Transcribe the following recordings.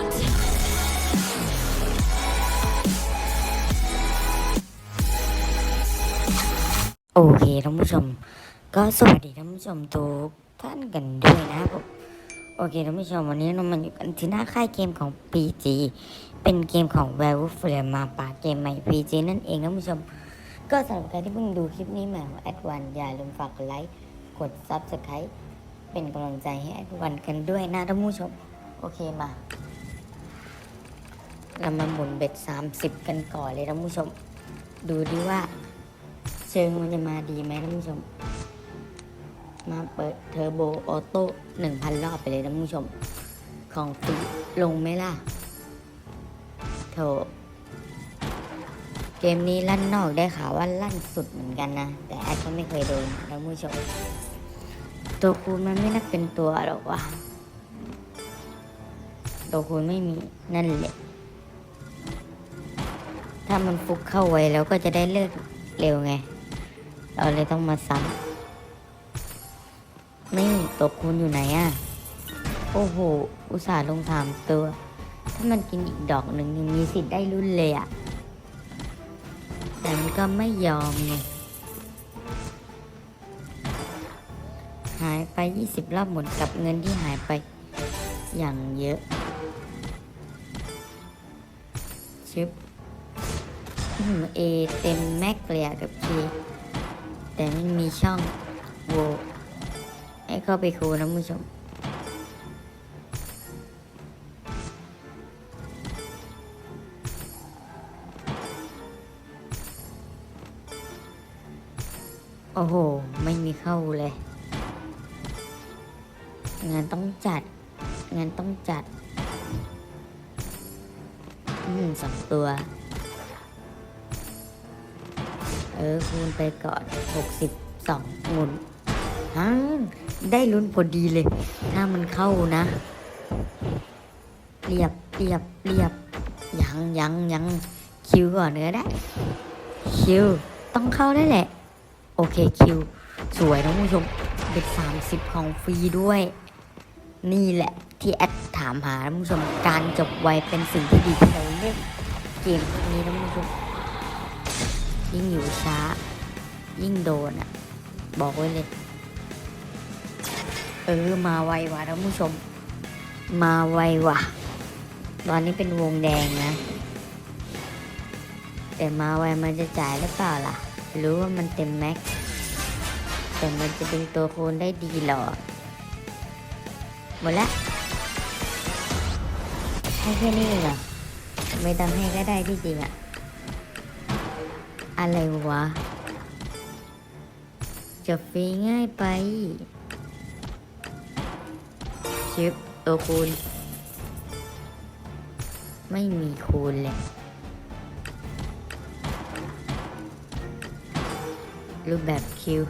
โอเคท่านผู้ชม ก็สวัสดีท่านผู้ชมทุกท่านกันด้วยนะครับผมโอเคท่านผู้ชมวันนี้เรามาอยู่กันที่หน้าค่ายเกมของ PG เป็นเกมของ v a l v e f r e มาป่าเกมใหม่ PG นั่นเองท่านผู้ชม ก็สำหรับใครที่เพิ่งดูคลิปนี้ใหม่ของแอดวันอย่าลืมฝากกดไลค์กด Subscribe เป็นกำลังใจให้แอดวันกันด้วยนะท่านผู้ชม โอเคมา เรามาหมุนเบ็ด 30 กันก่อนเลยท่านผู้ชม ดูดิว่าเชิงมันจะมาดีไหมท่านผู้ชม มาเปิดเทอร์โบออโต้หนึ่งพันรอบไปเลยท่านผู้ชม ของฟรีลงไหมล่ะโถเกมนี้ลั่นนอกได้ข่าวว่าลั่นสุดเหมือนกันนะ แต่แอดก็ไม่เคยโดนท่านผู้ชม ตัวคูณมันไม่นักเป็นตัวหรอกว่ะตัวคูณไม่มีนั่นแหละ ถ้ามันฟุกเข้าไว้แล้วก็จะได้เลิกเร็วไง เราเลยต้องมาซ้ำนี่ตัวคูณอยู่ไหนอะโอ้โห อุตส่าห์ลงถามตัว ถ้ามันกินอีกดอกหนึ่งยังมีสิทธิ์ได้รุ่นเลยอะ แต่มันก็ไม่ยอมไงหายไป 20 รอบหมดกับเงินที่หายไปอย่างเยอะชิป เอเต็มแม็กเลยอะกับเคแต่ไม่มีช่องโหวให้เข้าไปคูนะผู้ชมโอ้โห ไม่มีเข้าเลย งานต้องจัด งานต้องจัด อืมสองตัว ออคูณไปก่อนหกสิบสองหมุนฮังได้ลุ้นพอดีเลย ถ้ามันเข้านะ เรียบเรียบเรียบยังยังยังคิวก่อนเนื้อได้ คิว ต้องเข้าได้แหละ โอเคคิว สวยนะคุณผู้ชมเป็นสามสิบของฟรีด้วย นี่แหละที่แอดถามหาท่านผู้ชมการจบไวเป็นสิ่งที่ดีที่เราเล่นเกมนี้นะคุณผู้ชม ยิ่งอยู่ช้า ยิ่งโดนอะ บอกไว้เลย เออ มาไวว่ะท่านผู้ชม มาไวว่ะ ตอนนี้เป็นวงแดงนะ แต่มาไวมันจะจ่ายหรือเปล่าล่ะ รู้ว่ามันเต็มแม็กซ์แต่มันจะดึงตัวโคนได้ดีหรอ หมดละให้แค่นี้เหรอไม่ต้องให้ก็ได้ที่จริงอะ อะไรวะ จะฟรีง่ายไป ชิปตัวคูณ ไม่มีคูณเลยรูปแบบคิว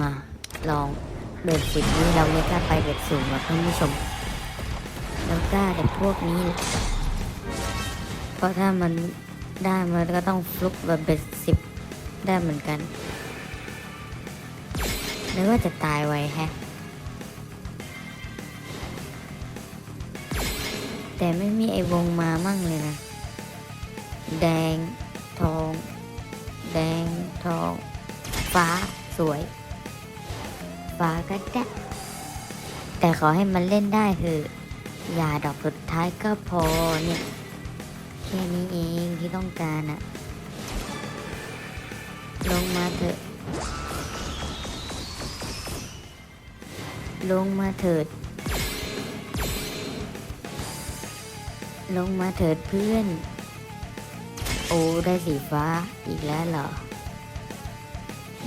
มาลองเบ็ดสิบนี้เราไม่กล้าไปเบ็ดสูงหรอกท่านผู้ชมเรากล้าแต่พวกนี้ เพราะถ้ามันได้มันก็ต้องฟลุกแบบเบ็ดสิบได้เหมือนกันนึกว่าจะตายไวแฮะ แต่ไม่มีไอวงมามั่งเลยนะ แดง ทอง แดง ทอง ฟ้าสวย ฟ้าก็ได้แต่ขอให้มันเล่นได้คืออย่าดอกสุดท้ายก็พอเนี่ย แค่นี้เองที่ต้องการอะลงมาเถอะ ลงมาเถิด ลงมาเถิดเพื่อน โอ้ได้สีฟ้าอีกแล้วเหรอ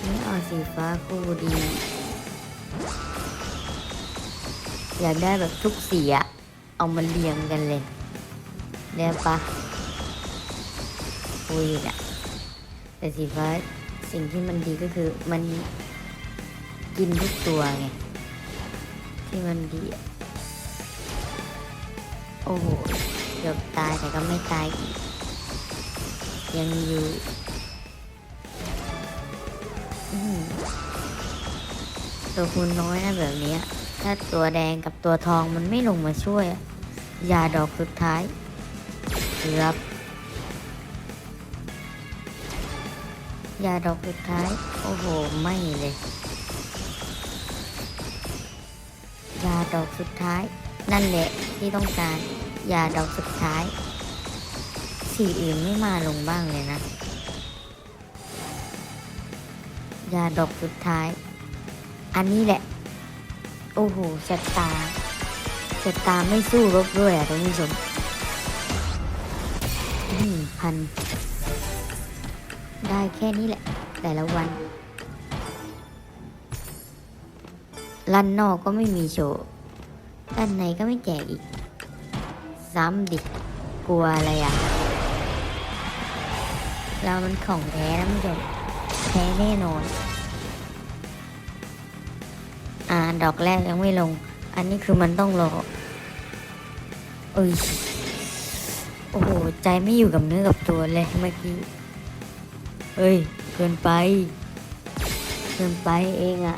ไม่เอาสีฟ้าคู่ดี อยากได้แบบทุกสีอะเอามาเรียงกันเลย ได้ปะ คุยอะแต่สีฟ้าสิ่งที่มันดีก็คือมันกินทุกตัวไง ที่มันดีอะโอ้โหเกือบตายแต่ก็ไม่ตายอีกยังอยู่ตัวคุณน้อยนะแบบนี้ ถ้าตัวแดงกับตัวทองมันไม่ลงมาช่วยยาดอกสุดท้ายเกือบ ยาดอกสุดท้าย โอ้โห ไม่เลย ยาดอกสุดท้าย นั่นแหละที่ต้องการ ยาดอกสุดท้าย สีอื่นไม่มาลงบ้างเลยนะ ยาดอกสุดท้าย อันนี้แหละ โอ้โหชะตาชะตาไม่สู้รบด้วยอะท่านผู้ชมอืมพัน ได้แค่นี้แหละ แต่ละวัน ลันนอกก็ไม่มีโชว์ ด้านในก็ไม่แจกอีก ซ้ำดิ กลัวอะไรอะ เรามันของแท้นะท่านผู้ชมแท้แน่นอน อ่า ดอกแรกยังไม่ลง อันนี้คือมันต้องรอเอ้ย โอ้โห ใจไม่อยู่กับเนื้อกับตัวเลยเมื่อกี้ เฮ้ย เกินไป เกินไปเองอะ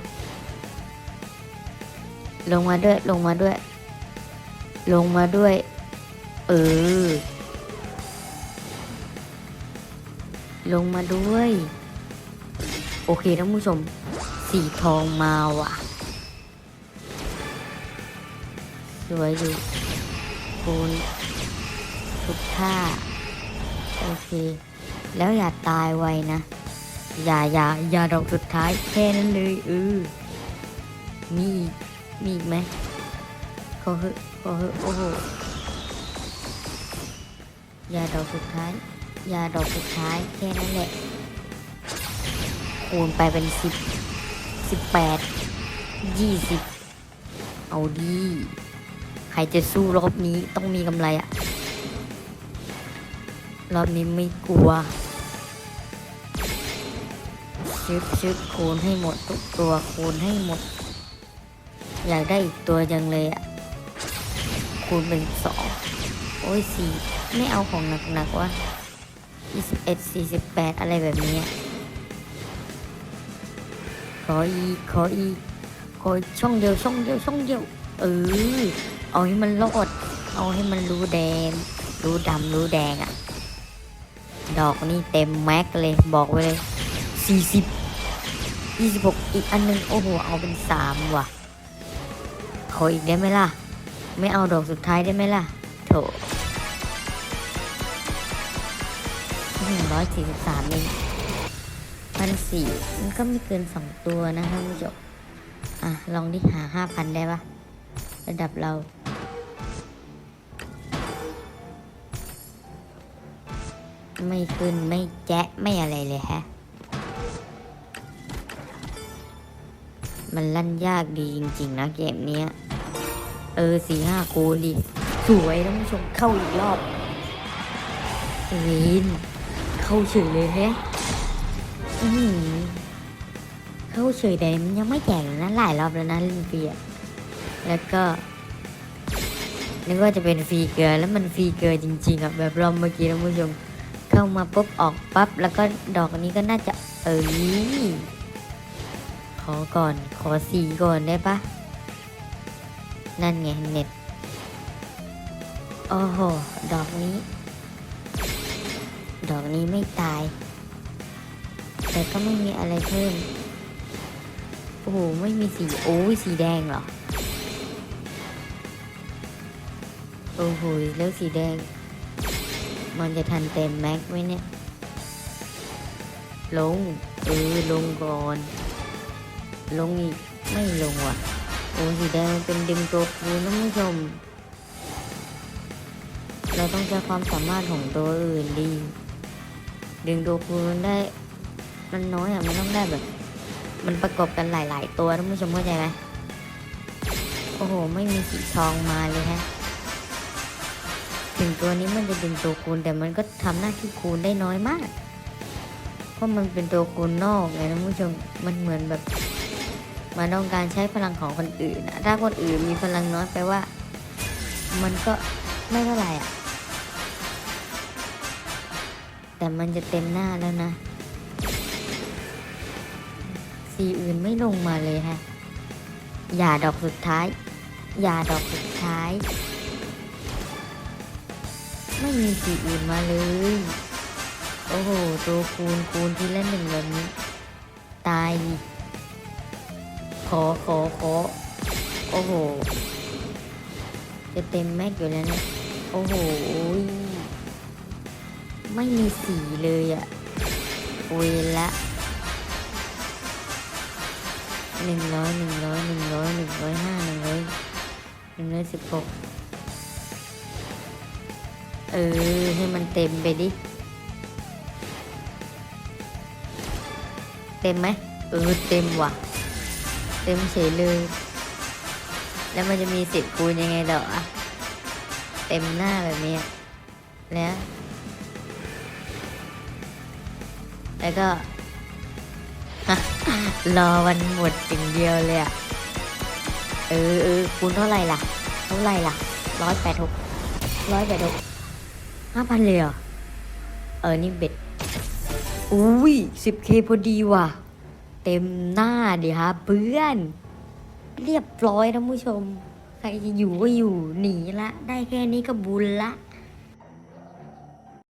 ลงมาด้วย ลงมาด้วย ลงมาด้วย เออ ลงมาด้วย โอเคท่านผู้ชม สีทองมาว่ะ สวยดูคูณทุกท่า โอเค แล้วอย่าตายไวนะ อย่าอย่าอย่าดอกสุดท้ายแค่นั้นเลยเออมีมีอีกไหมขอเหอขอเหอโอ้โหอย่าดอกสุดท้ายอย่าดอกสุดท้ายแค่นั้นแหละ คูณไปเป็นสิบสิบแปดยี่สิบเอาดี ใครจะสู้รอบนี้ต้องมีกำไรอะ รอบนี้ไม่กลัวชึบชึบคูณให้หมดทุกตัวคูณให้หมด อยากได้อีกตัวจังเลยอะคูณเป็นสองโอ้ยสี่ไม่เอาของหนักๆวะยี่สิบเอ็ดสี่สิบแปดอะไรแบบนี้ ขออีขออีขออช่องเดียวช่องเดียวช่องเดียว เออ เอาให้มันรอด เอาให้มันรู้แดง รู้ดำรู้แดงอะ ดอกนี่เต็มแม็กเลยบอกไว้เลยสี่สิบยี่สิบหกอีกอันหนึงโอ้โหเอาเป็นสามว่ะขออีกได้ไหมล่ะ ไม่เอาดอกสุดท้ายได้ไหมล่ะโถร้อยสี่สิบสามเองพันสี่มันก็ไม่เกินสองตัวนะท่านผู้ชมอะ ลองดิหาห้าพันได้ปะระดับเรา ไม่ขึ้นไม่แจ๊ะไม่อะไรเลยฮะ มันลั่นยากดีจริงๆนะเกมเนี้ยเออสี่ห้ากูดิสวยท่านผู้ชมเข้าอีกรอบวินเข้าเฉยเลยแฮะอือหือเข้าเฉยแต่มันยังไม่แจกเลยนะหลายรอบแล้วนะล่นฟรีอะแล้วก็นึกว่าจะเป็นฟรีเกลือแล้วมันฟรีเกลือจริงๆอะแบบรอบเมื่อกี้ท่านผู้ชม เข้ามาปุ๊บออกปั๊บแล้วก็ดอกนี้ก็น่าจะเออขอก่อนขอสีก่อนได้ปะนั่นไงเน็ตโอ้โหดอกนี้ ดอกนี้ไม่ตาย แต่ก็ไม่มีอะไรเพิ่มโอ้โหไม่มีสีโอ้ยสีแดงเหรอโอ้โหแล้วสีแดง มันจะทันเต็มแม็กไหมเนี่ย ลงเออลงก่อน ลงอีก ไม่ลงว่ะ โอ้สีแดงเป็นดึงตัวคูนะผู้ชม เราต้องใช้ความสามารถของตัวอื่นดี ดึงตัวคูมันได้ มันน้อยอะ มันต้องได้แบบ มันประกบกันหลาย ๆ ตัวท่านผู้ชมเข้าใจไหมโอ้โห ไม่มีสีทองมาเลยฮะ ถึงตัวนี้มันจะดึงตัวคูณแต่มันก็ทำหน้าที่คูณได้น้อยมาก เพราะมันเป็นตัวคูณนอกไงท่านผู้ชมมันเหมือนแบบมันต้องการใช้พลังของคนอื่นนะถ้าคนอื่นมีพลังน้อยแปลว่า มันก็ไม่เท่าไหร่อะแต่มันจะเต็มหน้าแล้วนะสีอื่นไม่ลงมาเลยฮะอย่าดอกสุดท้าย อย่าดอกสุดท้าย ไม่มีสีอื่นมาเลย โอ้โห ตัวคูณคูณทีละหนึ่งแบบนี้ ตาย ขอขอขอโอ้โห จะเต็มแม็กอยู่แล้วเนี่ยโอ้โห ไม่มีสีเลยอะ่ะโวยละหนึ่งร้อยหนึ่งร้อยหนึ่งร้อยหนึ่งร้อยห้าหนึ่งร้อยหนึ่งร้อยสิบหก เออ ให้มันเต็มไปดิ เต็มไหมเออเต็มว่ะ เต็มเฉยเลย แล้วมันจะมีสิทธิ์คูณยังไงเหรอะเต็มหน้าแบบนี้อะแล้วแล้วก็ รอวันหมดอย่างเดียวเลยอะเออเออคูณเท่าไหร่ล่ะ เท่าไหร่ล่ะร้อยแปดหกร้อยแปดหก ห้าพันเลยเหรอ เออ นี่เบ็ด อุ้ยสิบเคพอดีว่ะ เต็มหน้าดิฮะเพื่อน เรียบร้อยนะผู้ชม ใครจะอยู่ก็อยู่หนีละ ได้แค่นี้ก็บุญละ